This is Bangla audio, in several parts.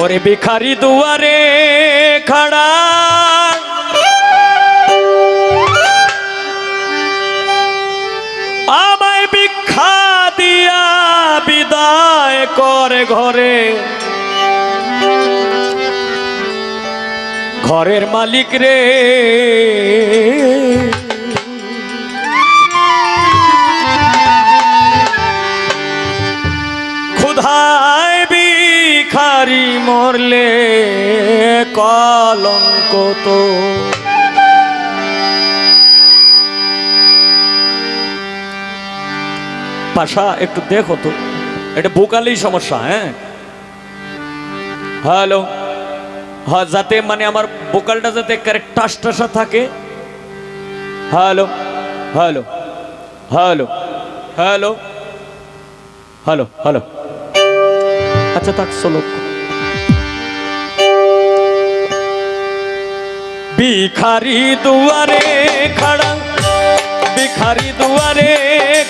ওরে ভিখারি দুয়ারে খাড়া। আমায় ভিক্ষা দিয়া বিদায় করে ঘরে। ঘরের মালিক রে মরলে কলঙ্ক তো। পাশা, একটু দেখো তো, এটা বোকালেই সমস্যা হ্যাঁ? হ্যালো? হ্যাঁ যাতে মানে আমার বোকালটা যাতে কারেক্ট টাস টাসা থাকে। Hello? Hello? Hello? Hello? Hello? Hello? আচ্ছা থাক ভিখারি দুয়ারে খাড়া, ভিখারি দুয়ারে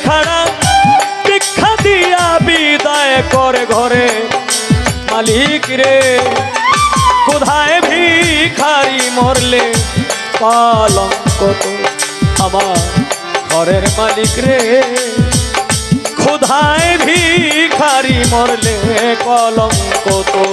খাড়া। ভিক্ষা দিয়া বিদায় করে ঘরে, মালিক রে। কোথায় ভিখারি মরলে? পালঙ্ক তো আমার ঘরের মালিক রে। ক্ষুধায় ভিখারি মরলে? কলঙ্ক তো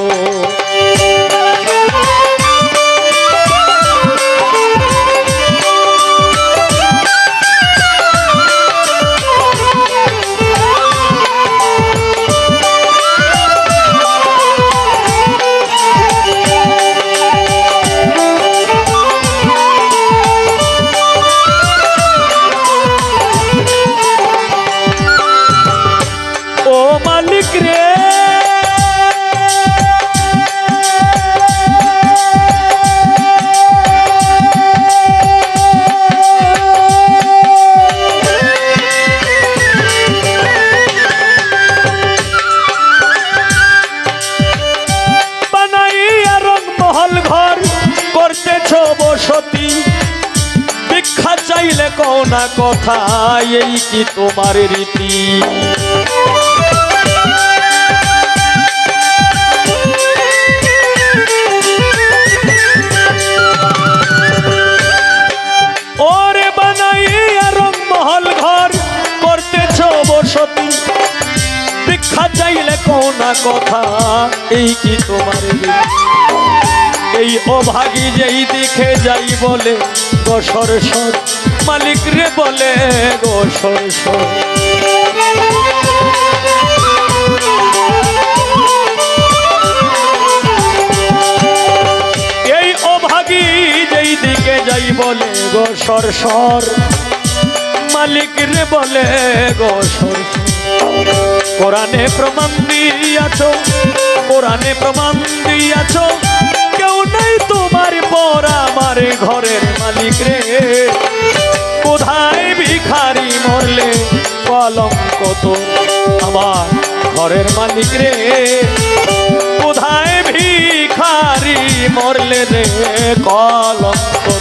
বসতি ভিক্ষা চাইলে কোনা কথা, এই কি তোমার রীতি? ওরে বানাইয়া রংমহল ঘর, করতেছ বসতি। ভিক্ষা চাইলে কোনা কথা, এই কি তোমার রীতি? এই অভাগী যেই দিকে যাই বলে গোসর সর মালিক রে বলে গোসর সর এই অভাগী যেই দিকে যাই বলে গোসর সর মালিক রে বলে গোসর সর কোরআনে প্রমাণ দিয়াছ, কোরআনে প্রমাণ দিয়াছ তোমার পর আমার ঘরের মালিক রে। কোথায় ভিখারি মরলে কলম কত আমার ঘরের মালিক রে। কোথায় ভিখারি মরলে রে কলম তো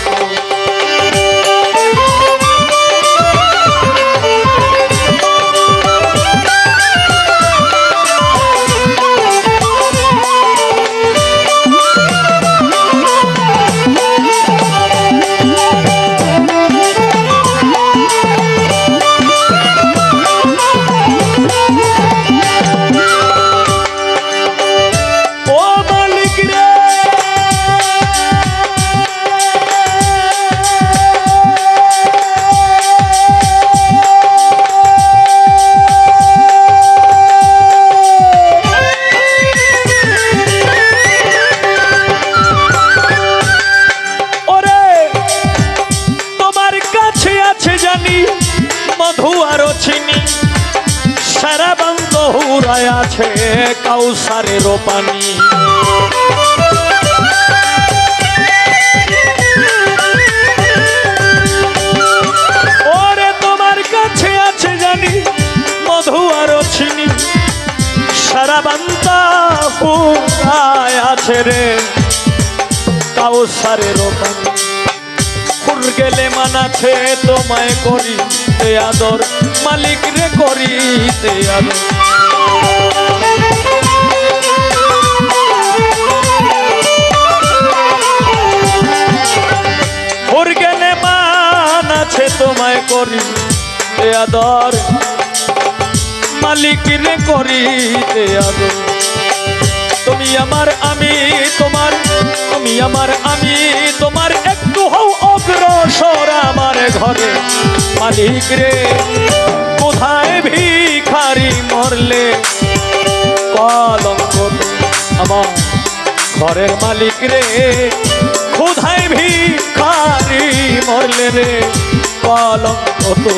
আরও চিনি। সারা বন্ধ হুরায় আছে কাউসারের পানি। ওরে তোমার কাছে আছে জানি মধু আরও চিনি। সারা বান্তা হুরায় আছে রে কাউসারের পানি। গেলে মানাছে তোমায় করি সে আদর। মালিক রে করি সে আদর। তোমায় করি, তে আদর। মালিক রে করি, তে আদর। তুমি আমার, আমি তোমার, তুমি আমার, আমি তোমার। একটু হও অগ্রসর আমার ঘরে। মালিক রে, কোথায় ভিখারি মরলে? কলঙ্ক আমার ঘরের মালিক রে, কোথায় ভিখারি মরলে রে? কলঙ্ক তো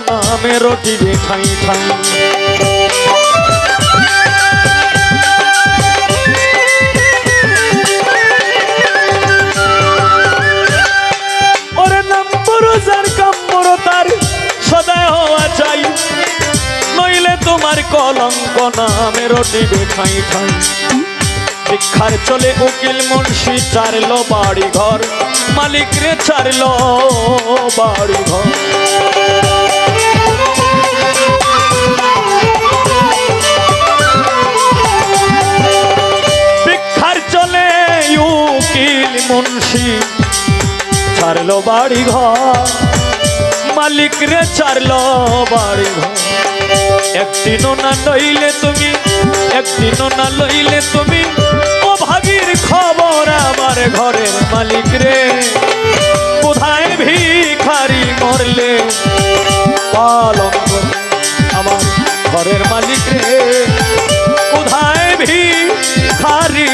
নামে রটি কাম্বর তার সদায় নইলে কলঙ্ক নামে রটিবে ঠাই ঠাই শিক্ষার চলে উকিল মুন্সি চারলো বাড়ি ঘর মালিক রে চারলো বাড়ি ঘর ছাড়লো বাড়ি ঘর মালিক রে ছাড়লো বাড়ি ঘর একদিনও না লইলে তুমি একদিনও না লইলে তুমি। ও ভাগির খবর আমার ঘরের মালিক রে। কোথায় ভিখারি মরলে? পালঙ্ক আমার ঘরের মালিক রে। কোথায় ভিখারি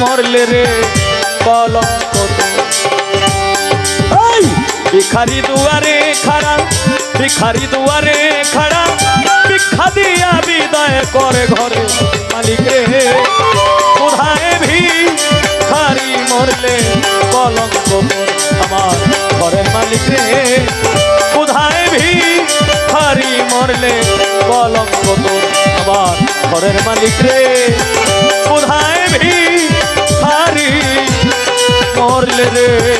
মরলে রে? এই ভিখারি দুয়ারে খাড়া, ভিখারি দুয়ারে খাড়া, ভিক্ষা দিয়া বিদায় করে ঘরে মালিক। রে কোথায় ভিখারি মরলে কলঙ্ক মোর আমার ঘরের মালিক। রে কোথায় ভিখারি মরলে কলঙ্ক তোর আমার ঘরের মালিক। রে কোথায় ভিখারি মরলে রে